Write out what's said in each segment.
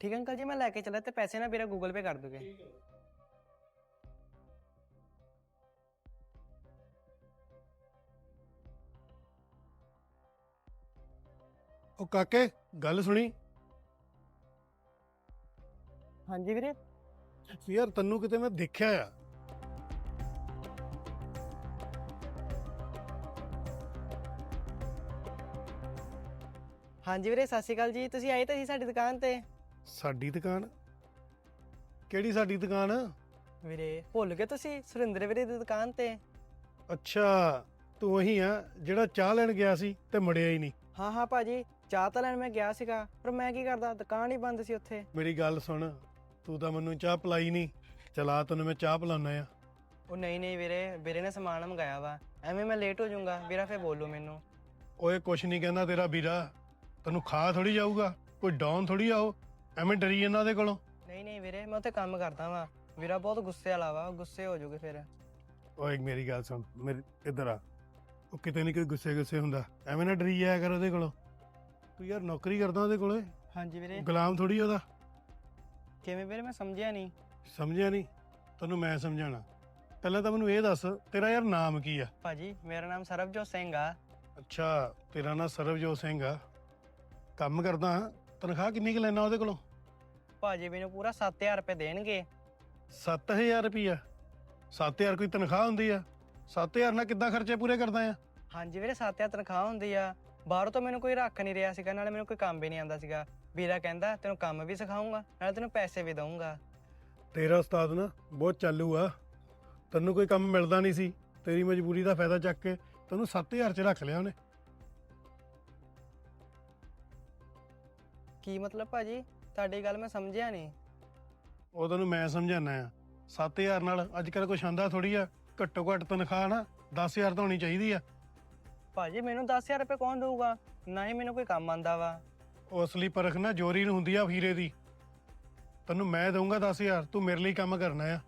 ਠੀਕ ਹੈ ਅੰਕਲ ਜੀ ਮੈਂ ਲੈ ਕੇ ਚੱਲਾ ਤੇ ਪੈਸੇ ਨਾ ਮੇਰਾ ਗੂਗਲ ਪੇ ਕਰ ਦੋਗੇ। ਉਹ ਕਾਕੇ ਗੱਲ ਸੁਣੀ? ਹਾਂਜੀ ਵੀਰੇ। ਯਾਰ ਤੈਨੂੰ ਕਿਤੇ ਮੈਂ ਦੇਖਿਆ ਆ। ਹਾਂਜੀ ਵੀਰੇ ਸਤਿ ਸ਼੍ਰੀ ਅਕਾਲ ਜੀ। ਤੁਸੀਂ ਆਏ ਤਾਂ ਸੀ ਸਾਡੀ ਦੁਕਾਨ ਤੇ? ਸਾਡੀ ਦੁਕਾਨ? ਕਿਹੜੀ ਸਾਡੀ ਦੁਕਾਨ? ਵੀਰੇ ਭੁੱਲ ਗਏ ਤੁਸੀਂ ਸੁਰਿੰਦਰ ਵੀਰੇ ਦੀ ਦੁਕਾਨ ਤੇ। ਅੱਛਾ ਤੂੰ ਉਹੀ ਆ ਜਿਹੜਾ ਚਾਹ ਲੈਣ ਗਿਆ ਸੀ ਤੇ ਮੁੜਿਆ ਹੀ ਨਹੀਂ। ਹਾਂ ਹਾਂ ਭਾਜੀ ਚਾਹ ਤਾਂ ਲੈਣ ਮੈਂ ਗਿਆ ਸੀਗਾ ਪਰ ਮੈਂ ਕੀ ਕਰਦਾ ਦੁਕਾਨ ਹੀ ਬੰਦ ਸੀ ਉੱਥੇ। ਮੇਰੀ ਗੱਲ ਸੁਣ ਤੂੰ ਤਾਂ ਮੈਨੂੰ ਚਾਹ ਪਲਾਈ ਨਹੀਂ। ਚਲਾ ਤੈਨੂੰ ਮੈਂ ਚਾਹ ਪਿਲਾਉਣਾ ਆ। ਉਹ ਨਹੀਂ ਨਹੀਂ ਵੀਰੇ ਵੀਰੇ ਨੇ ਸਮਾਨ ਮੰਗਾਇਆ ਵਾ। ਐਵੇਂ ਮੈਂ ਲੇਟ ਹੋ ਜਾਊਂਗਾ ਵੀਰਾ ਫੇਰ ਬੋਲੂ ਮੈਨੂੰ। ਓਏ ਕੁਛ ਨਹੀਂ ਕਹਿੰਦਾ ਤੇਰਾ ਵੀਰਾ। ਤੈਨੂੰ ਖਾ ਥੋੜੀ ਜਾਊਗਾ ਕੋਈ ਡਾਊਨ ਥੋੜੀ ਆਓ ਐਵੇਂ ਡਰੀ ਇਹਨਾਂ ਦੇ ਕੋਲੋਂ? ਨਹੀਂ ਨਹੀਂ ਵੀਰੇ ਮੈਂ ਉੱਥੇ ਕੰਮ ਕਰਦਾ ਵਾਂ। ਵੀਰਾ ਬਹੁਤ ਗੁੱਸੇ ਵਾਲਾ ਵਾ ਗੁੱਸੇ ਹੋ ਜਾਊਗੇ ਫਿਰ। ਓਏ ਮੇਰੀ ਗੱਲ ਸੁਣ ਮੇਰੇ ਇੱਧਰ ਆ। ਉਹ ਕਿਤੇ ਨਹੀਂ ਕੋਈ ਗੁੱਸੇ ਗੁੱਸੇ ਹੁੰਦਾ। ਐਵੇਂ ਨਾ ਡਰੀ ਜਾਇਆ ਕਰ ਉਹਦੇ ਕੋਲੋਂ। ਤੂੰ ਯਾਰ ਨੌਕਰੀ ਕਰਦਾ ਉਹਦੇ ਕੋਲੇ? ਹਾਂਜੀ ਵੀਰੇ। ਗੁਲਾਮ ਥੋੜੀ ਉਹਦਾ। ਕਿਵੇਂ ਵੀਰੇ ਮੈਂ ਸਮਝਿਆ ਨਹੀਂ ਸਮਝਿਆ ਨਹੀਂ ਤੈਨੂੰ ਮੈਂ ਸਮਝਾਣਾ ਪਹਿਲਾਂ ਤਾਂ ਮੈਨੂੰ ਇਹ ਦੱਸ ਤੇਰਾ ਯਾਰ ਨਾਮ ਕੀ ਆ? ਭਾਜੀ ਮੇਰਾ ਨਾਮ ਸਰਬਜੋਤ ਸਿੰਘ ਆ। ਅੱਛਾ ਤੇਰਾ ਨਾਮ ਸਰਬਜੋਤ ਸਿੰਘ ਆ। ਕੰਮ ਕਰਦਾ ਤਨਖਾਹ ਕਿੰਨੀ ਕੁ ਲੈਣਾ ਉਹਦੇ ਕੋਲੋਂ? ਭਾਜੀ ਮੈਨੂੰ ਪੂਰਾ 7000 ਰੁਪਏ ਦੇਣਗੇ। 7000 ਰੁਪਈਆ? 7000 ਕੋਈ ਤਨਖਾਹ ਹੁੰਦੀ ਆ? 7000 ਨਾਲ ਕਿੱਦਾਂ ਖਰਚੇ ਪੂਰੇ ਕਰਦਾ ਆ? ਹਾਂਜੀ ਵੀਰੇ 7000 ਤਨਖਾਹ ਹੁੰਦੀ ਆ। ਬਾਹਰੋਂ ਤਾਂ ਮੈਨੂੰ ਕੋਈ ਰੱਖ ਨਹੀਂ ਰਿਹਾ ਸੀਗਾ ਨਾਲੇ ਮੈਨੂੰ ਕੋਈ ਕੰਮ ਵੀ ਨਹੀਂ ਆਉਂਦਾ ਸੀਗਾ। ਵੀਰਾ ਕਹਿੰਦਾ ਤੈਨੂੰ ਕੰਮ ਵੀ ਸਿਖਾਉਂਗਾ ਨਾਲੇ ਤੈਨੂੰ ਪੈਸੇ ਵੀ ਦਊਂਗਾ। ਤੇਰਾ ਉਸਤਾਦ ਨਾ ਬਹੁਤ ਚਾਲੂ ਆ। ਤੈਨੂੰ ਕੋਈ ਕੰਮ ਮਿਲਦਾ ਨਹੀਂ ਸੀ। ਤੇਰੀ ਮਜਬੂਰੀ ਦਾ ਫਾਇਦਾ ਚੱਕ ਕੇ ਤੈਨੂੰ 7000 ਚ ਰੱਖ ਲਿਆ ਉਹਨੇ। ਕੀ ਮਤਲਬ ਭਾਜੀ? ਤੁਹਾਡੀ ਗੱਲ ਮੈਂ ਸਮਝਿਆ ਨਹੀਂ। ਉਹ ਤੈਨੂੰ ਮੈਂ ਸਮਝਾਣਾ ਆ। 7000 ਨਾਲ ਅੱਜ ਕੱਲ ਕੁਛ ਆਂਦਾ ਥੋੜੀ ਆ। ਘੱਟੋ ਘੱਟ ਤਨਖਾਹ ਨਾ 10000 ਤਾਂ ਹੋਣੀ ਚਾਹੀਦੀ ਆ। ਭਾਜੀ ਮੈਨੂੰ 10000 ਰੁਪਏ ਕੌਣ ਦਊਗਾ? ਨਾ ਹੀ ਮੈਨੂੰ ਕੋਈ ਕੰਮ ਆਂਦਾ ਵਾ। ਉਹ ਅਸਲੀ ਪਰਖ ਨਾ ਜੋਰੀ ਨੂੰ ਹੁੰਦੀ ਆ ਹੀਰੇ ਦੀ। ਤੈਨੂੰ ਮੈਂ ਦਊਂਗਾ 10000 ਤੂੰ ਮੇਰੇ ਲਈ ਕੰਮ ਕਰਨਾ ਆ।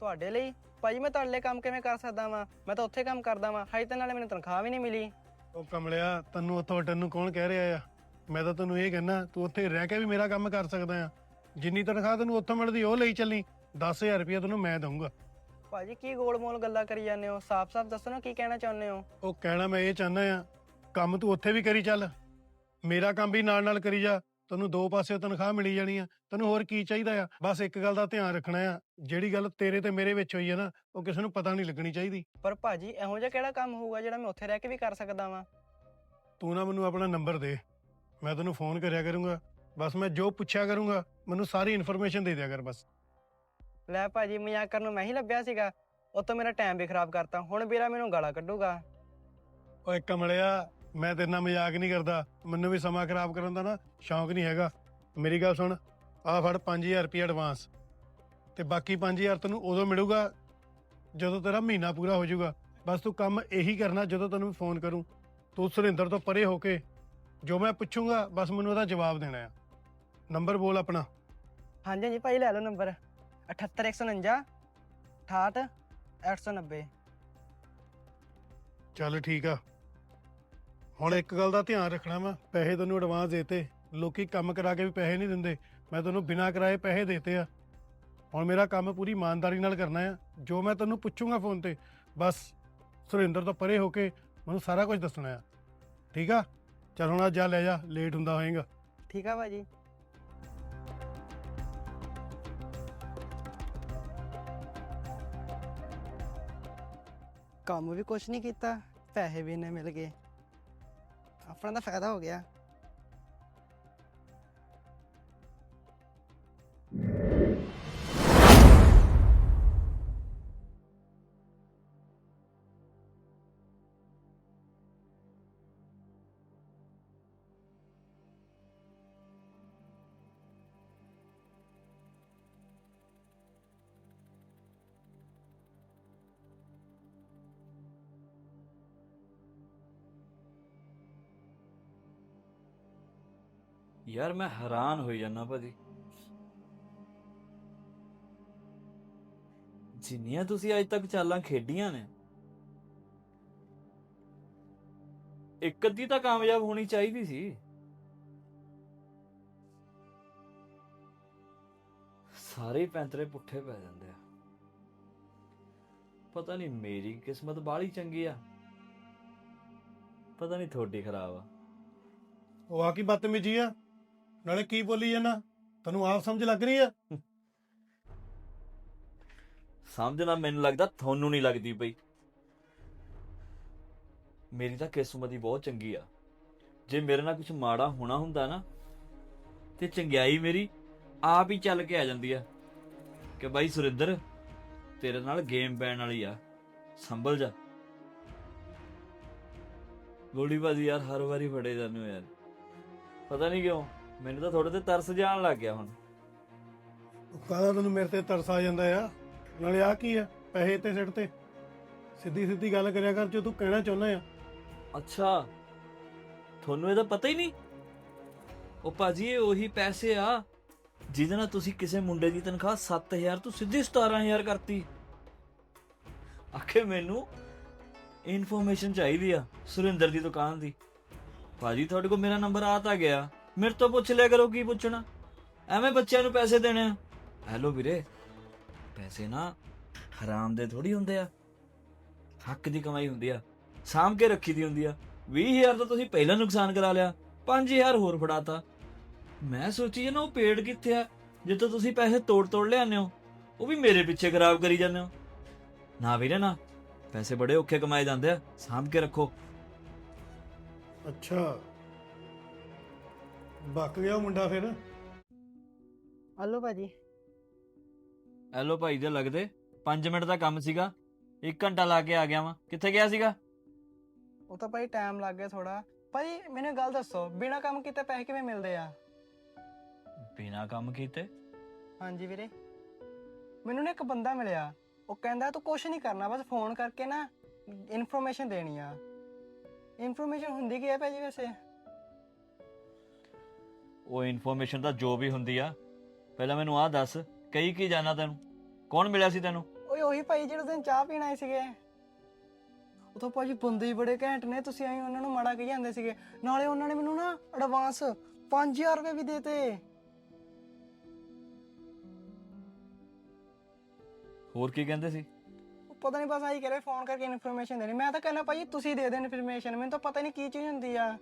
ਤੁਹਾਡੇ ਲਈ? ਭਾਜੀ ਮੈਂ ਤੁਹਾਡੇ ਲਈ ਕੰਮ ਕਿਵੇਂ ਕਰ ਸਕਦਾ ਵਾਂ? ਮੈਂ ਤਾਂ ਉੱਥੇ ਕੰਮ ਕਰਦਾ ਵਾਂ। ਹਾਈ ਤਾਂ ਨਾਲੇ ਮੈਨੂੰ ਤਨਖਾਹ ਵੀ ਨਹੀਂ ਮਿਲੀ। ਉਹ ਕਮਲਿਆ ਤੈਨੂੰ ਉੱਥੋਂ ਹਟਣ ਨੂੰ ਕੌਣ ਕਹਿ ਰਿਹਾ ਆ? ਮੈਂ ਤਾਂ ਤੈਨੂੰ ਇਹ ਕਹਿਣਾ ਤੂੰ ਉੱਥੇ ਰਹਿ ਕੇ ਵੀ ਮੇਰਾ ਕੰਮ ਕਰ ਸਕਦਾ ਆ। ਜਿੰਨੀ ਤਨਖਾਹ ਤੈਨੂੰ ਉੱਥੋਂ ਮਿਲਦੀ ਉਹ ਲਈ ਚੱਲੀ। 10000 ਰੁਪਇਆ ਤੈਨੂੰ ਮੈਂ ਦਊਂਗਾ। ਭਾਜੀ ਕੀ ਗੋਲ-ਮੋਲ ਗੱਲਾਂ ਕਰੀ ਜਾਂਦੇ ਹੋ? ਸਾਫ਼-ਸਾਫ਼ ਦੱਸੋ ਨਾ ਕੀ ਕਹਿਣਾ ਚਾਹੁੰਦੇ ਹੋ? ਉਹ ਕਹਿਣਾ ਮੈਂ ਇਹ ਚਾਹੁੰਦਾ ਆ ਕੰਮ ਤੂੰ ਉੱਥੇ ਵੀ ਕਰੀ ਚੱਲ। ਮੇਰਾ ਕੰਮ ਵੀ ਨਾਲ ਨਾਲ ਕਰੀ ਜਾ। ਤੈਨੂੰ ਦੋ ਪਾਸੇ ਤਨਖਾਹ ਮਿਲੀ ਜਾਣੀ ਆ। ਤੈਨੂੰ ਹੋਰ ਕੀ ਚਾਹੀਦਾ ਆ? ਬਸ ਇੱਕ ਗੱਲ ਦਾ ਧਿਆਨ ਰੱਖਣਾ ਆ। ਜਿਹੜੀ ਗੱਲ ਤੇਰੇ ਤੇ ਮੇਰੇ ਵਿੱਚ ਹੋਈ ਆ ਨਾ ਉਹ ਕਿਸੇ ਨੂੰ ਪਤਾ ਨਹੀਂ ਲੱਗਣੀ ਚਾਹੀਦੀ। ਪਰ ਭਾਜੀ ਇਹੋ ਜਿਹਾ ਕਿਹੜਾ ਕੰਮ ਹੋਊਗਾ ਜਿਹੜਾ ਮੈਂ ਉੱਥੇ ਰਹਿ ਕੇ ਵੀ ਕਰ ਸਕਦਾ ਵਾਂ? ਤੂੰ ਨਾ ਮੈਨੂੰ ਆਪਣਾ ਨੰਬਰ ਦੇ। ਮੈਂ ਤੈਨੂੰ ਫੋਨ ਕਰਿਆ ਕਰੂੰਗਾ। ਬਸ ਮੈਂ ਜੋ ਪੁੱਛਿਆ ਕਰੂੰਗਾ ਮੈਨੂੰ ਸਾਰੀ ਇਨਫੋਰਮੇਸ਼ਨ ਦੇ ਦਿਆ ਕਰ ਬਸ। ਲੈ ਭਾਜੀ ਮਜ਼ਾਕ ਕਰਨ ਨੂੰ ਮੈਂ ਹੀ ਲੱਭਿਆ ਸੀਗਾ। ਉਹ ਤੋਂ ਮੇਰਾ ਟਾਈਮ ਵੀ ਖਰਾਬ ਕਰਤਾ। ਹੁਣ ਵੀਰਾ ਮੈਨੂੰ ਗਾਲਾਂ ਕੱਢੂਗਾ। ਓਏ ਕਮਲਿਆ ਮੈਂ ਤੇਰੇ ਨਾਲ ਮਜ਼ਾਕ ਨਹੀਂ ਕਰਦਾ। ਮੈਨੂੰ ਵੀ ਸਮਾਂ ਖਰਾਬ ਕਰਨ ਦਾ ਨਾ ਸ਼ੌਂਕ ਨਹੀਂ ਹੈਗਾ। ਮੇਰੀ ਗੱਲ ਸੁਣ ਆਹ ਫੜ 5000 ਰੁਪਏ ਐਡਵਾਂਸ ਤੇ ਬਾਕੀ 5000 ਤੈਨੂੰ ਉਦੋਂ ਮਿਲੂਗਾ ਜਦੋਂ ਤੇਰਾ ਮਹੀਨਾ ਪੂਰਾ ਹੋ ਜਾਊਗਾ। ਬਸ ਤੂੰ ਕੰਮ ਇਹੀ ਕਰਨਾ ਜਦੋਂ ਤੈਨੂੰ ਫੋਨ ਕਰੂੰ। ਤੂੰ ਸੁਰਿੰਦਰ ਤੋਂ ਪਰੇ ਹੋ ਕੇ ਜੋ ਮੈਂ ਪੁੱਛੂੰਗਾ ਬਸ ਮੈਨੂੰ ਉਹਦਾ ਜਵਾਬ ਦੇਣਾ ਆ। ਨੰਬਰ ਬੋਲ ਆਪਣਾ। ਹਾਂਜੀ ਹਾਂਜੀ ਭਾਈ ਲੈ ਲਓ ਨੰਬਰ। 78149 68 890 ਚੱਲ ਠੀਕ ਆ। ਹੁਣ ਇੱਕ ਗੱਲ ਦਾ ਧਿਆਨ ਰੱਖਣਾ ਵਾ ਪੈਸੇ ਤੈਨੂੰ ਐਡਵਾਂਸ ਦੇਤੇ। ਲੋਕੀ ਕੰਮ ਕਰਾ ਕੇ ਵੀ ਪੈਸੇ ਨਹੀਂ ਦਿੰਦੇ। ਮੈਂ ਤੈਨੂੰ ਬਿਨਾਂ ਕਰਾਏ ਪੈਸੇ ਦੇਤੇ ਆ। ਹੁਣ ਮੇਰਾ ਕੰਮ ਪੂਰੀ ਇਮਾਨਦਾਰੀ ਨਾਲ ਕਰਨਾ ਆ। ਜੋ ਮੈਂ ਤੈਨੂੰ ਪੁੱਛੂੰਗਾ ਫੋਨ ਤੇ ਬਸ ਸੁਰਿੰਦਰ ਤੋਂ ਪਰੇ ਹੋ ਕੇ ਮੈਨੂੰ ਸਾਰਾ ਕੁਝ ਦੱਸਣਾ ਆ। ਠੀਕ ਆ? ਚੱਲ ਹੁਣ ਅੱਜ ਜਾ, ਲੈ ਜਾ ਲੇਟ ਹੁੰਦਾ ਹੋਏਗਾ। ਠੀਕ ਆ ਭਾਜੀ। ਕੰਮ ਵੀ ਕੁਛ ਨਹੀਂ ਕੀਤਾ, ਪੈਸੇ ਵੀ ਇੰਨੇ ਮਿਲ ਗਏ। ਆਪਣਾ ਤਾਂ ਫਾਇਦਾ ਹੋ ਗਿਆ। ਯਾਰ ਮੈਂ ਹੈਰਾਨ ਹੋਈ ਜਾਂਦਾ ਭਾਜੀ। ਜਿੰਨੀਆਂ ਤੁਸੀਂ ਅੱਜ ਤੱਕ ਚਾਲਾਂ ਖੇਡੀਆਂ ਨੇ, ਇੱਕ ਅੱਧੀ ਤਾਂ ਕਾਮਯਾਬ ਹੋਣੀ ਚਾਹੀਦੀ ਸੀ। ਸਾਰੇ ਪੈਂਤਰੇ ਪੁੱਠੇ ਪੈ ਜਾਂਦੇ ਆ। ਪਤਾ ਨਹੀਂ ਮੇਰੀ ਕਿਸਮਤ ਬਾਹਲੀ ਚੰਗੀ ਆ। ਪਤਾ ਨਹੀਂ ਤੁਹਾਡੀ ਖਰਾਬ ਆ। ਉਹ ਆ ਕੀ ਬਦਤਮੀਜੀ ਆ? ਨਾਲੇ ਕੀ ਬੋਲੀ ਜਾਂਦਾ ਤੈਨੂੰ ਆਪ ਸਮਝ ਲੱਗ ਰਹੀ ਆ? ਸਮਝਣਾ ਮੈਨੂੰ ਲੱਗਦਾ ਤੁਹਾਨੂੰ ਨਹੀਂ ਲੱਗਦੀ ਪਈ। ਮੇਰੀ ਤਾਂ ਕਿਸਮਤ ਹੀ ਬਹੁਤ ਚੰਗੀ ਆ। ਜੇ ਮੇਰੇ ਨਾਲ ਕੁਝ ਮਾੜਾ ਹੋਣਾ ਹੁੰਦਾ ਨਾ, ਤੇ ਚੰਗਿਆਈ ਮੇਰੀ ਆਪ ਹੀ ਚੱਲ ਕੇ ਆ ਜਾਂਦੀ ਆ। ਕਿ ਬਾਈ ਸੁਰਿੰਦਰ, ਤੇਰੇ ਨਾਲ ਗੇਮ ਪੈਣ ਵਾਲੀ ਆ। ਸੰਭਲ ਜਾ। ਗੋਲੀ ਬਾਜੀ ਯਾਰ ਹਰ ਵਾਰੀ ਫੜੇ ਜਾਂਦੇ ਹੋ ਯਾਰ। ਪਤਾ ਨਹੀਂ ਕਿਉਂ? ਮੈਨੂੰ ਤਾਂ ਥੋੜੇ ਤੇ ਤਰਸ ਜਾਣ ਲੱਗ ਗਿਆ ਹੁਣ। ਕਾਹਦਾ ਤੈਨੂੰ ਮੇਰੇ ਤੇ ਤਰਸ ਆ ਜਾਂਦਾ ਆ? ਨਾਲੇ ਆ ਕੀ ਆ? ਪੈਸੇ ਤੇ ਸਿੱਟ ਤੇ। ਸਿੱਧੀ ਸਿੱਧੀ ਗੱਲ ਕਰਿਆ ਕਰ ਜੋ ਤੂੰ ਕਹਿਣਾ ਚਾਹੁੰਦਾ ਆ। ਅੱਛਾ। ਤੁਹਾਨੂੰ ਇਹਦਾ ਪਤਾ ਹੀ ਨਹੀਂ। ਉਹ ਭਾਜੀ ਇਹ ਉਹੀ ਪੈਸੇ ਆ ਜਿਹਦੇ ਨਾਲ ਤੁਸੀਂ ਕਿਸੇ ਮੁੰਡੇ ਦੀ ਤਨਖਾਹ 7000 ਤੋਂ ਸਿੱਧੀ 17000 ਕਰਤੀ। ਆਖੇ ਮੈਨੂੰ ਇਨਫੋਰਮੇਸ਼ਨ ਚਾਹੀਦੀ ਆ ਸੁਰਿੰਦਰ ਦੀ ਦੁਕਾਨ ਦੀ। ਭਾਜੀ ਤੁਹਾਡੇ ਕੋਲ ਮੇਰਾ ਨੰਬਰ ਆ ਤਾਂ ਗਿਆ। ਮੇਰੇ ਤੋਂ ਪੁੱਛ ਲਿਆ ਕਰੋ ਕੀ ਪੁੱਛਣਾ? ਐਵੇਂ ਬੱਚਿਆਂ ਨੂੰ ਪੈਸੇ ਦੇਣੇ ਆ। ਹੈਲੋ ਵੀਰੇ ਪੈਸੇ ਨਾ ਹਰਾਮ ਦੇ ਥੋੜੀ ਹੁੰਦੇ ਆ। ਹੱਕ ਦੀ ਕਮਾਈ ਹੁੰਦੀ ਆ ਸਾਂਭ ਕੇ ਰੱਖੀ ਦੀ ਹੁੰਦੀ ਆ। 20000 ਤਾਂ ਤੁਸੀਂ ਪਹਿਲਾਂ ਨੁਕਸਾਨ ਕਰਾ ਲਿਆ 5000 ਹੋਰ ਫੜਾਤਾ। ਮੈਂ ਸੋਚੀ ਜਨਾ ਉਹ ਪੇੜ ਕਿੱਥੇ ਆ? ਜਿੱਥੋਂ ਤੁਸੀਂ ਪੈਸੇ ਤੋੜ ਤੋੜ ਲਿਆਉਂਦੇ ਹੋ ਉਹ ਵੀ ਮੇਰੇ ਪਿੱਛੇ ਖਰਾਬ ਕਰੀ ਜਾਂਦੇ ਹੋ। ਨਾ ਵੀਰੇ ਨਾ ਪੈਸੇ ਬੜੇ ਔਖੇ ਕਮਾਏ ਜਾਂਦੇ ਆ ਸਾਂਭ ਕੇ ਰੱਖੋ। ਅੱਛਾ। ਬੱਕ ਗਿਆ ਉਹ ਮੁੰਡਾ ਫਿਰ। ਹਲੋ ਭਾਜੀ। ਐਲੋ ਭਾਈ ਦੇ ਲੱਗਦੇ। 5 ਮਿੰਟ ਦਾ ਕੰਮ ਸੀਗਾ। 1 ਘੰਟਾ ਲਾ ਕੇ ਆ ਗਿਆ ਵਾਂ। ਕਿੱਥੇ ਗਿਆ ਸੀਗਾ? ਉਹ ਤਾਂ ਭਾਈ ਟਾਈਮ ਲੱਗ ਗਿਆ ਥੋੜਾ ਭਾਜੀ ਮੈਨੂੰ ਇੱਕ ਗੱਲ ਦੱਸੋ। ਬਿਨਾ ਕੰਮ ਕੀਤੇ ਪੈਸੇ ਕਿਵੇਂ ਮਿਲਦੇ ਆ? ਬਿਨਾ ਕੰਮ ਕੀਤੇ? ਹਾਂਜੀ ਵੀਰੇ। ਮੈਨੂੰ ਨਾ ਇੱਕ ਬੰਦਾ ਮਿਲਿਆ। ਉਹ ਕਹਿੰਦਾ ਤੂੰ ਕੁਝ ਨਹੀਂ ਕਰਨਾ ਬਸ ਫੋਨ ਕਰਕੇ ਨਾ ਇਨਫੋਰਮੇਸ਼ਨ ਦੇਣੀ ਆ। ਇਨਫੋਰਮੇਸ਼ਨ ਹੁੰਦੀ ਕੀ ਹੈ ਭਾਜੀ ਵੈਸੇ? ਉਹ ਇਨਫੋਰਮੇਸ਼ਨ ਤਾਂ ਜੋ ਵੀ ਹੁੰਦੀ ਆ। ਪਹਿਲਾਂ ਮੈਨੂੰ ਆਹ ਦੱਸ ਕਈ ਕੀ ਜਾਣਾ ਤੈਨੂੰ? ਕੌਣ ਮਿਲਿਆ ਸੀ ਤੈਨੂੰ? ਓਏ ਉਹੀ ਭਾਈ ਜਿਹੜੇ ਦਿਨ ਚਾਹ ਪੀਣ ਆਏ ਸੀਗੇ। ਉਹ ਤਾਂ ਭਾਜੀ ਬੰਦੇ ਹੀ ਬੜੇ ਘੈਂਟ ਨੇ ਤੁਸੀਂ ਆਈ ਉਹਨਾਂ ਨੂੰ ਮਾੜਾ ਕਹੀ ਜਾਂਦੇ ਸੀਗੇ। ਨਾਲੇ ਉਹਨਾਂ ਨੇ ਮੈਨੂੰ ਨਾ ਐਡਵਾਂਸ 5000 ਰੁਪਏ ਵੀ ਦੇਤੇ। ਹੋਰ ਕੀ ਕਹਿੰਦੇ ਸੀ? ਉਹ ਪਤਾ ਨਹੀਂ ਬਸ ਆਈ ਕਰੇ ਫੋਨ ਕਰਕੇ ਇਨਫੋਰਮੇਸ਼ਨ ਦੇਣੀ। ਮੈਂ ਤਾਂ ਕਹਿੰਦਾ ਭਾਜੀ ਤੁਸੀਂ ਦੇ ਦਿਓ ਇਨਫੋਰਮੇਸ਼ਨ ਮੈਨੂੰ ਤਾਂ ਪਤਾ ਨਹੀਂ ਕੀ ਚੀਜ਼ ਹੁੰਦੀ ਆ।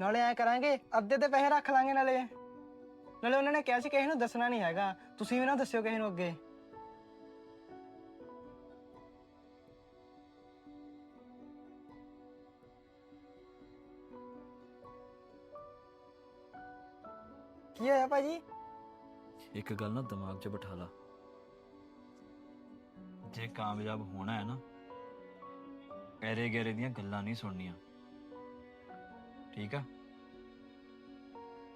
ਨਾਲੇ ਐ ਕਰਾਂਗੇ, ਅੱਧੇ ਤੇ ਪੈਸੇ ਰੱਖ ਲਾਂਗੇ ਨਾਲੇ। ਨਾਲੇ ਉਹਨਾਂ ਨੇ ਕਿਹਾ ਸੀ ਕਿਸੇ ਨੂੰ ਦੱਸਣਾ ਨਹੀਂ ਹੈਗਾ। ਤੁਸੀਂ ਵੀ ਨਾ ਦੱਸਿਓ ਕਿਸੇ ਨੂੰ ਅੱਗੇ। ਕੀ ਹੋਇਆ ਭਾਜੀ? ਇੱਕ ਗੱਲ ਨਾ ਦਿਮਾਗ 'ਚ ਬਿਠਾ ਲਾ। ਜੇ ਕਾਮਯਾਬ ਹੋਣਾ ਹੈ ਨਾ ਐਰੇ ਗੈਰੇ ਦੀਆਂ ਗੱਲਾਂ ਨਹੀਂ ਸੁਣਨੀਆਂ। ਠੀਕ ਆ?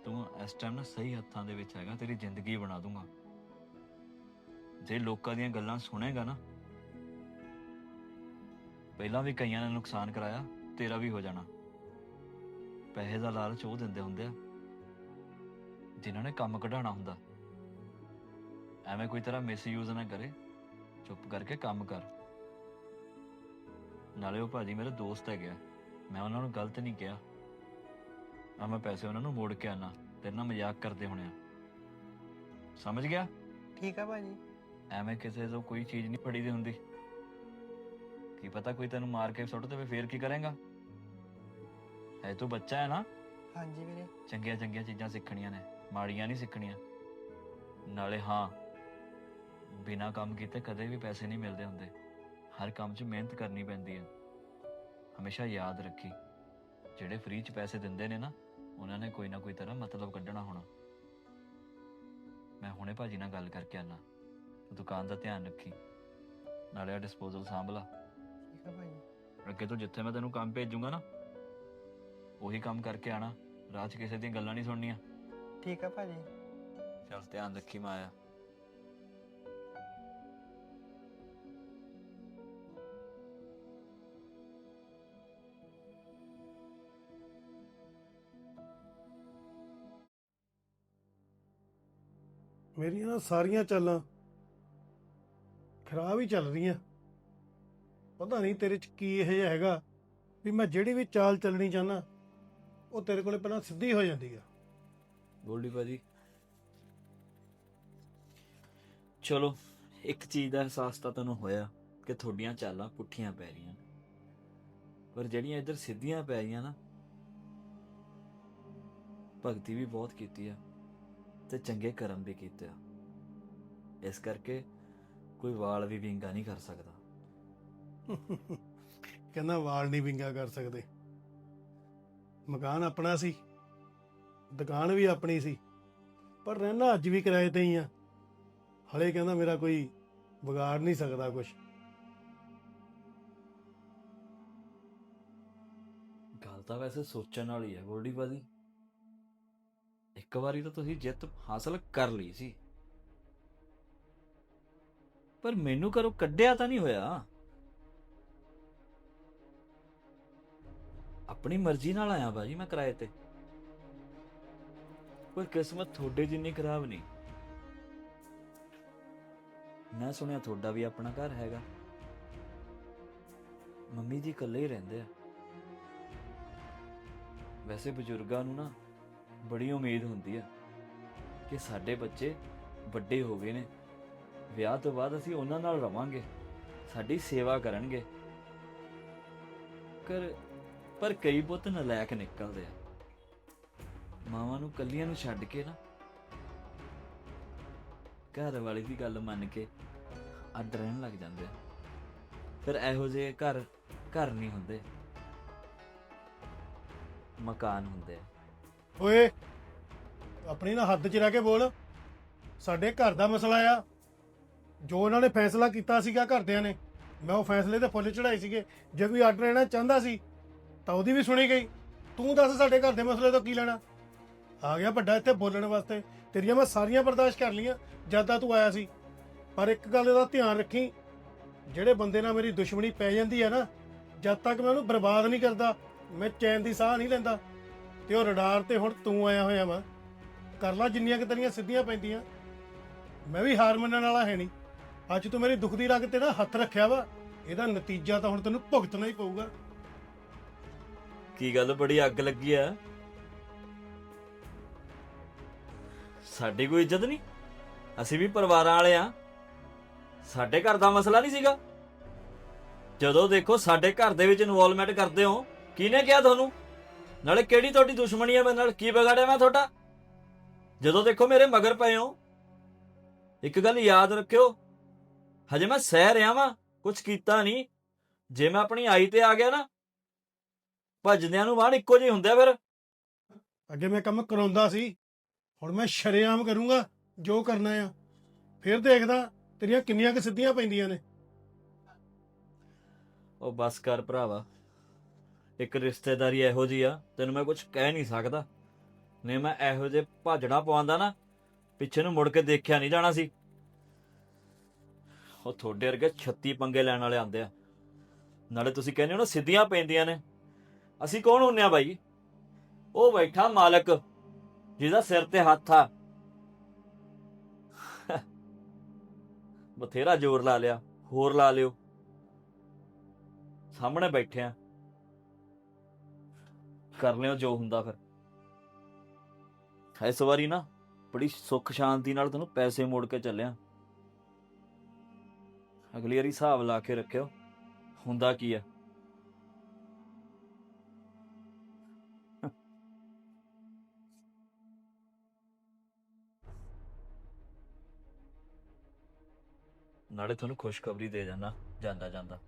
ਤੂੰ ਇਸ ਟਾਈਮ ਨਾ ਸਹੀ ਹੱਥਾਂ ਦੇ ਵਿੱਚ ਹੈਗਾ, ਤੇਰੀ ਜ਼ਿੰਦਗੀ ਬਣਾ ਦੂੰਗਾ। ਜੇ ਲੋਕਾਂ ਦੀਆਂ ਗੱਲਾਂ ਸੁਣੇਗਾ ਨਾ, ਪਹਿਲਾਂ ਵੀ ਕਈਆਂ ਨੇ ਨੁਕਸਾਨ ਕਰਾਇਆ, ਤੇਰਾ ਵੀ ਹੋ ਜਾਣਾ। ਪੈਸੇ ਦਾ ਲਾਲਚ ਉਹ ਦਿੰਦੇ ਹੁੰਦੇ ਆ, ਜਿਨ੍ਹਾਂ ਨੇ ਕੰਮ ਕਢਾਉਣਾ ਹੁੰਦਾ। ਐਵੇਂ ਕੋਈ ਤਰ੍ਹਾਂ ਮਿਸਯੂਜ਼ ਨਾ ਕਰੇ, ਚੁੱਪ ਕਰਕੇ ਕੰਮ ਕਰ। ਨਾਲੇ ਉਹ ਭਾਜੀ ਮੇਰਾ ਦੋਸਤ ਹੈ ਗਿਆ ਮੈਂ ਉਹਨਾਂ ਨੂੰ ਗਲਤ ਨਹੀਂ ਕਿਹਾ। ਆ ਮੈਂ ਪੈਸੇ ਉਹਨਾਂ ਨੂੰ ਮੋੜ ਕੇ ਆਣਾ ਤੇਰੇ ਨਾਲ ਮਜ਼ਾਕ ਕਰਦੇ ਹੋਣੇ ਆ। ਸਮਝ ਗਿਆ? ਠੀਕ ਆ ਭਾਜੀ। ਐਵੇਂ ਕਿਸੇ ਤੋਂ ਕੋਈ ਚੀਜ਼ ਨਹੀਂ ਫੜੀ ਦੀ ਹੁੰਦੀ। ਕੀ ਪਤਾ ਕੋਈ ਤੈਨੂੰ ਮਾਰ ਕੇ ਸੁੱਟ ਦੇਵੇ ਫੇਰ ਕੀ ਕਰੇਗਾ? ਹੈ ਤੂੰ ਬੱਚਾ ਹੈ ਨਾ? ਹਾਂਜੀ ਵੀਰੇ। ਚੰਗੀਆਂ ਚੰਗੀਆਂ ਚੀਜ਼ਾਂ ਸਿੱਖਣੀਆਂ ਨੇ ਮਾੜੀਆਂ ਨਹੀਂ ਸਿੱਖਣੀਆਂ। ਨਾਲੇ ਹਾਂ ਬਿਨਾ ਕੰਮ ਕੀਤੇ ਕਦੇ ਵੀ ਪੈਸੇ ਨਹੀਂ ਮਿਲਦੇ ਹੁੰਦੇ। ਹਰ ਕੰਮ 'ਚ ਮਿਹਨਤ ਕਰਨੀ ਪੈਂਦੀ ਹੈ। ਹਮੇਸ਼ਾ ਯਾਦ ਰੱਖੀ। ਜਿਹੜੇ ਫ੍ਰੀ 'ਚ ਪੈਸੇ ਦਿੰਦੇ ਨੇ ਨਾ ਉਹਨਾਂ ਨੇ ਕੋਈ ਨਾ ਕੋਈ ਤਰ੍ਹਾਂ ਮਤਲਬ ਕੱਢਣਾ ਹੋਣਾ। ਮੈਂ ਹੁਣੇ ਭਾਜੀ ਨਾਲ ਗੱਲ ਕਰਕੇ ਆਣਾ ਦੁਕਾਨ ਦਾ ਧਿਆਨ ਰੱਖੀ। ਨਾਲੇ ਆ ਡਿਸਪੋਜ਼ਲ ਸਾਂਭ ਲਾ ਠੀਕ ਆ ਭਾਜੀ। ਅੱਗੇ ਤੋਂ ਜਿੱਥੇ ਮੈਂ ਤੈਨੂੰ ਕੰਮ ਭੇਜੂੰਗਾ ਨਾ ਉਹੀ ਕੰਮ ਕਰਕੇ ਆਣਾ। 'ਚ ਕਿਸੇ ਦੀਆਂ ਗੱਲਾਂ ਨਹੀਂ ਸੁਣਨੀਆਂ। ਠੀਕ ਆ ਭਾਜੀ। ਚੱਲ ਧਿਆਨ ਰੱਖੀ ਮਾਇਆ। ਮੇਰੀਆਂ ਨਾ ਸਾਰੀਆਂ ਚਾਲਾਂ ਖਰਾਬ ਹੀ ਚੱਲ ਰਹੀਆਂ। ਪਤਾ ਨਹੀਂ ਤੇਰੇ ਚ ਕੀ ਇਹ ਜਿਹਾ ਹੈਗਾ ਵੀ ਮੈਂ ਜਿਹੜੀ ਵੀ ਚਾਲ ਚੱਲਣੀ ਚਾਹਨਾ ਉਹ ਤੇਰੇ ਕੋਲੇ ਪਹਿਲਾਂ ਸਿੱਧੀ ਹੋ ਜਾਂਦੀ ਆ। ਗੋਲਡੀ ਭਾਜੀ। ਚਲੋ, ਇੱਕ ਚੀਜ਼ ਦਾ ਅਹਿਸਾਸ ਤਾਂ ਤੈਨੂੰ ਹੋਇਆ ਕਿ ਤੁਹਾਡੀਆਂ ਚਾਲਾਂ ਪੁੱਠੀਆਂ ਪੈ ਰਹੀਆਂ ਨੇ। ਪਰ ਜਿਹੜੀਆਂ ਇੱਧਰ ਸਿੱਧੀਆਂ ਪੈ ਰਹੀਆਂ ਨਾ, ਭਗਤੀ ਵੀ ਬਹੁਤ ਕੀਤੀ ਆ। ਤੇ ਚੰਗੇ ਕਰਮ ਵੀ ਕੀਤੇ ਆ। ਇਸ ਕਰਕੇ ਕੋਈ ਵਾਲ ਵੀ ਵਿੰਗਾ ਨਹੀਂ ਕਰ ਸਕਦਾ। ਕਹਿੰਦਾ ਵਾਲ ਨਹੀਂ ਵਿੰਗਾ ਕਰ ਸਕਦੇ। ਮਕਾਨ ਆਪਣਾ ਸੀ ਦੁਕਾਨ ਵੀ ਆਪਣੀ ਸੀ ਪਰ ਰਹਿਣਾ ਅੱਜ ਵੀ ਕਿਰਾਏ ਤੇ ਹੀ ਆ। ਹਲੇ ਕਹਿੰਦਾ ਮੇਰਾ ਕੋਈ ਵਿਗਾੜ ਨਹੀਂ ਸਕਦਾ ਕੁਝ ਗੱਲ ਤਾਂ ਵੈਸੇ ਸੋਚਣ ਵਾਲੀ ਹੈ ਗੋਲਡੀ ਬਾਜੀ ਇੱਕ ਵਾਰੀ ਤਾਂ ਤੁਸੀਂ ਜਿੱਤ ਹਾਸਲ ਕਰ ਲਈ ਸੀ। ਪਰ ਮੈਨੂੰ ਘਰੋਂ ਕੱਢਿਆ ਤਾਂ ਨਹੀਂ ਹੋਇਆ। ਆਪਣੀ ਮਰਜ਼ੀ ਨਾਲ ਆਇਆ ਬਾਜੀ ਮੈਂ ਕਿਰਾਏ ਤੇ। ਪਰ ਕਿਸਮਤ ਤੁਹਾਡੇ ਜਿੰਨੀ ਖਰਾਬ ਨਹੀਂ। ਮੈਂ ਸੁਣਿਆ ਤੁਹਾਡਾ ਵੀ ਆਪਣਾ ਘਰ ਹੈਗਾ। ਮੰਮੀ ਜੀ ਇਕੱਲੇ ਹੀ ਰਹਿੰਦੇ ਆ। ਵੈਸੇ ਬਜ਼ੁਰਗਾਂ ਨੂੰ ਨਾ ਬੜੀ ਉਮੀਦ ਹੁੰਦੀ ਆ ਕਿ ਸਾਡੇ ਬੱਚੇ ਵੱਡੇ ਹੋ ਗਏ ਨੇ। ਵਿਆਹ ਤੋਂ ਬਾਅਦ ਅਸੀਂ ਉਹਨਾਂ ਨਾਲ ਰਵਾਂਗੇ, ਸਾਡੀ ਸੇਵਾ ਕਰਨਗੇ। ਕਰ ਪਰ ਕਈ ਪੁੱਤ ਨਲਾਇਕ ਨਿਕਲਦੇ ਆ। ਮਾਵਾਂ ਨੂੰ ਕੱਲੀਆਂ ਨੂੰ ਛੱਡ ਕੇ ਨਾ, ਘਰ ਵਾਲੀ ਦੀ ਗੱਲ ਮੰਨ ਕੇ ਅੱਡ ਰਹਿਣ ਲੱਗ ਜਾਂਦੇ ਆ। ਫਿਰ ਇਹੋ ਜਿਹੇ ਘਰ ਘਰ ਨਹੀਂ ਹੁੰਦੇ। ਮਕਾਨ ਹੁੰਦੇ ਆ। ਓਏ, ਆਪਣੀ ਨਾ ਹੱਦ 'ਚ ਰਹਿ ਕੇ ਬੋਲ। ਸਾਡੇ ਘਰ ਦਾ ਮਸਲਾ ਆ। ਜੋ ਉਹਨਾਂ ਨੇ ਫੈਸਲਾ ਕੀਤਾ ਸੀਗਾ ਘਰਦਿਆਂ ਨੇ, ਮੈਂ ਉਹ ਫੈਸਲੇ ਤੇ ਫੁੱਲ ਚੜਾਈ ਸੀਗੇ। ਜੇ ਕੋਈ ਆਰਡਰ ਲੈਣਾ ਚਾਹੁੰਦਾ ਸੀ, ਤਾਂ ਉਹਦੀ ਵੀ ਸੁਣੀ ਗਈ। ਤੂੰ ਦੱਸ ਸਾਡੇ ਘਰ ਦੇ ਮਸਲੇ ਤੋਂ ਕੀ ਲੈਣਾ? ਆ ਗਿਆ ਵੱਡਾ ਇੱਥੇ ਬੋਲਣ ਵਾਸਤੇ। ਤੇਰੀਆਂ ਮੈਂ ਸਾਰੀਆਂ ਬਰਦਾਸ਼ਤ ਕਰ ਲੀਆਂ ਜਦ ਦਾ ਤੂੰ ਆਇਆ ਸੀ। ਪਰ ਇੱਕ ਗੱਲ ਦਾ ਧਿਆਨ ਰੱਖੀ, ਜਿਹੜੇ ਬੰਦੇ ਨਾਲ ਮੇਰੀ ਦੁਸ਼ਮਣੀ ਪੈ ਜਾਂਦੀ ਹੈ ਨਾ, ਜਦ ਤੱਕ ਮੈਂ ਉਹਨੂੰ ਬਰਬਾਦ ਨਹੀਂ ਕਰਦਾ, ਮੈਂ ਚੈਨ ਦੀ ਸਾਹ ਨਹੀਂ ਲੈਂਦਾ। ਤੇ ਉਹ ਰਡਾਰ ਤੇ ਹੁਣ ਤੂੰ ਆਇਆ ਹੋਇਆ ਵਾ। ਕਰ ਲਾ ਜਿੰਨੀਆਂ ਕਿ ਤੇਰੀਆਂ ਸਿੱਧੀਆਂ ਪੈਂਦੀਆਂ। ਮੈਂ ਵੀ ਹਾਰ ਮੰਨਣ ਵਾਲਾ ਹੈ ਨਹੀਂ। ਅੱਜ ਤੂੰ ਮੇਰੀ ਦੁੱਖ ਦੀ ਰਗ ਤੇ ਨਾ ਹੱਥ ਰੱਖਿਆ ਵਾ। ਇਹਦਾ ਨਤੀਜਾ ਤਾਂ ਹੁਣ ਤੈਨੂੰ ਭੁਗਤਣਾ ਹੀ ਪਊਗਾ। ਕੀ ਗੱਲ ਬੜੀ ਅੱਗ ਲੱਗੀ ਆ? ਸਾਡੀ ਕੋਈ ਇੱਜ਼ਤ ਨਹੀਂ? ਅਸੀਂ ਵੀ ਪਰਿਵਾਰਾਂ ਵਾਲੇ ਆ। ਸਾਡੇ ਘਰ ਦਾ ਮਸਲਾ ਨਹੀਂ ਸੀਗਾ। ਜਦੋਂ ਦੇਖੋ ਸਾਡੇ ਘਰ ਦੇ ਵਿੱਚ ਇਨਵੋਲਵਮੈਂਟ ਕਰਦੇ ਹੋ, ਕਿਹਨੇ ਕਿਹਾ ਤੁਹਾਨੂੰ? ਨਾਲੇ ਕਿਹੜੀ ਤੁਹਾਡੀ ਦੁਸ਼ਮਣੀ ਹੈ ਮੇਰੇ ਨਾਲ ਕੀ ਵਿਗਾੜਿਆ ਮੈਂ ਤੁਹਾਡਾ? ਜਦੋਂ ਦੇਖੋ ਮੇਰੇ ਮਗਰ ਪਏ ਹੋ ਇੱਕ ਗੱਲ ਯਾਦ ਰੱਖਿਓ ਹਜੇ ਮੈਂ ਸਹਿ ਰਿਹਾ ਵਾਂ ਕੁਝ ਕੀਤਾ ਨਹੀਂ। ਜੇ ਮੈਂ ਆਪਣੀ ਆਈ ਤੇ ਆ ਗਿਆ ਨਾ ਭੱਜਦਿਆਂ ਨੂੰ ਬਾਣ ਇੱਕੋ ਜਿਹੇ ਹੁੰਦੇ ਫਿਰ। ਅੱਗੇ ਮੈਂ ਕੰਮ ਕਰਾਉਂਦਾ ਸੀ ਹੁਣ ਮੈਂ ਸ਼ਰੇਆਮ ਕਰੂੰਗਾ ਜੋ ਕਰਨਾ ਆ। ਫਿਰ ਦੇਖਦਾ ਤੇਰੀਆਂ ਕਿੰਨੀਆਂ ਕਿ ਸਿੱਧੀਆਂ ਪੈਂਦੀਆਂ ਨੇ। ਉਹ ਬਸ ਕਰ ਭਰਾਵਾ। ਇੱਕ ਰਿਸ਼ਤੇਦਾਰੀ ਇਹੋ ਜੀ ਆ, ਤੈਨੂੰ ਮੈਂ ਕੁਝ ਕਹਿ ਨਹੀਂ ਸਕਦਾ। ਨਹੀਂ, ਮੈਂ ਇਹੋ ਜੇ ਭਾਜੜਾ ਪਵਾਉਂਦਾ ਨਾ, ਪਿੱਛੇ ਨੂੰ ਮੁੜ ਕੇ ਦੇਖਿਆ ਨਹੀਂ ਜਾਣਾ ਸੀ। ਉਹ ਤੁਹਾਡੇ ਵਰਗੇ 36 ਪੰਗੇ ਲੈਣ ਵਾਲੇ ਆਉਂਦੇ ਆ। ਨਾਲੇ ਤੁਸੀਂ ਕਹਿੰਦੇ ਹੋ ਨਾ ਸਿੱਧੀਆਂ ਪੈਂਦੀਆਂ ਨੇ। ਅਸੀਂ ਕੌਣ ਹੁੰਨੇ ਆ ਬਾਈ? ਉਹ ਬੈਠਾ ਮਾਲਕ, ਜਿਹਦਾ ਸਿਰ ਤੇ ਹੱਥ ਆ। ਬਥੇਰਾ ਜ਼ੋਰ ਲਾ ਲਿਆ, ਹੋਰ ਲਾ ਲਿਓ। ਸਾਹਮਣੇ ਬੈਠੇ ਆ। ਕਰ ਲਿਓ ਜੋ ਹੁੰਦਾ ਫਿਰ। ਇਸ ਵਾਰੀ ਨਾ ਬੜੀ ਸੁੱਖ ਸ਼ਾਂਤੀ ਨਾਲ ਤੁਹਾਨੂੰ ਪੈਸੇ ਮੋੜ ਕੇ ਚੱਲਿਆ। ਅਗਲੀ ਵਾਰੀ ਹਿਸਾਬ ਲਾ ਕੇ ਰੱਖਿਓ, ਹੁੰਦਾ ਕੀ ਆ। ਨਾਲੇ ਤੁਹਾਨੂੰ ਖੁਸ਼ਖਬਰੀ ਦੇ ਜਾਣਾ ਜਾਂਦਾ ਜਾਂਦਾ।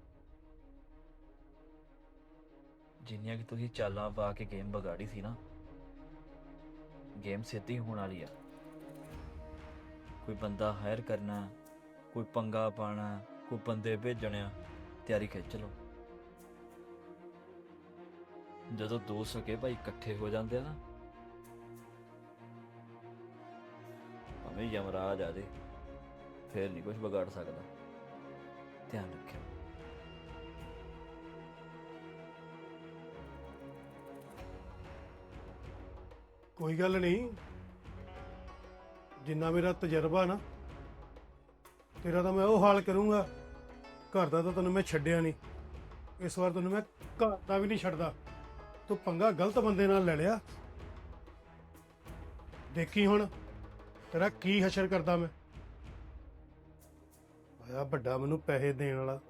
ਜਿੰਨੀਆਂ ਕਿ ਤੁਸੀਂ ਚਾਲਾਂ ਪਾ ਕੇ ਗੇਮ ਵਿਗਾੜੀ ਸੀ ਨਾ ਗੇਮ ਸਿੱਧੀ ਹੋਣ ਵਾਲੀ ਆ। ਕੋਈ ਬੰਦਾ ਹਾਇਰ ਕਰਨਾ, ਕੋਈ ਪੰਗਾ ਪਾਣਾ, ਕੋਈ ਬੰਦੇ ਭੇਜਣਿਆ ਤਿਆਰੀ ਖਿੱਚ ਲਓ। ਜਦੋਂ ਦੋ ਸਕੇ ਭਾਈ ਇਕੱਠੇ ਹੋ ਜਾਂਦੇ ਆ ਨਾ, ਭਾਵੇਂ ਯਮਰਾਜ ਆ ਜੇ, ਫੇਰ ਨਹੀਂ ਕੁਝ ਵਿਗਾੜ ਸਕਦਾ। ਧਿਆਨ ਰੱਖਿਓ। ਕੋਈ ਗੱਲ ਨਹੀਂ। ਜਿੰਨਾ ਮੇਰਾ ਤਜਰਬਾ ਨਾ, ਤੇਰਾ ਤਾਂ ਮੈਂ ਉਹ ਹਾਲ ਕਰੂੰਗਾ। ਘਰ ਦਾ ਤਾਂ ਤੈਨੂੰ ਮੈਂ ਛੱਡਿਆ ਨਹੀਂ। ਇਸ ਵਾਰ ਤੈਨੂੰ ਮੈਂ ਘਰ ਦਾ ਵੀ ਨਹੀਂ ਛੱਡਦਾ। ਤੂੰ ਪੰਗਾ ਗਲਤ ਬੰਦੇ ਨਾਲ ਲੈ ਲਿਆ। ਦੇਖੀ ਹੁਣ, ਤੇਰਾ ਕੀ ਹਸ਼ਰ ਕਰਦਾ ਮੈਂ। ਆ ਵੱਡਾ ਮੈਨੂੰ ਪੈਸੇ ਦੇਣ ਵਾਲਾ।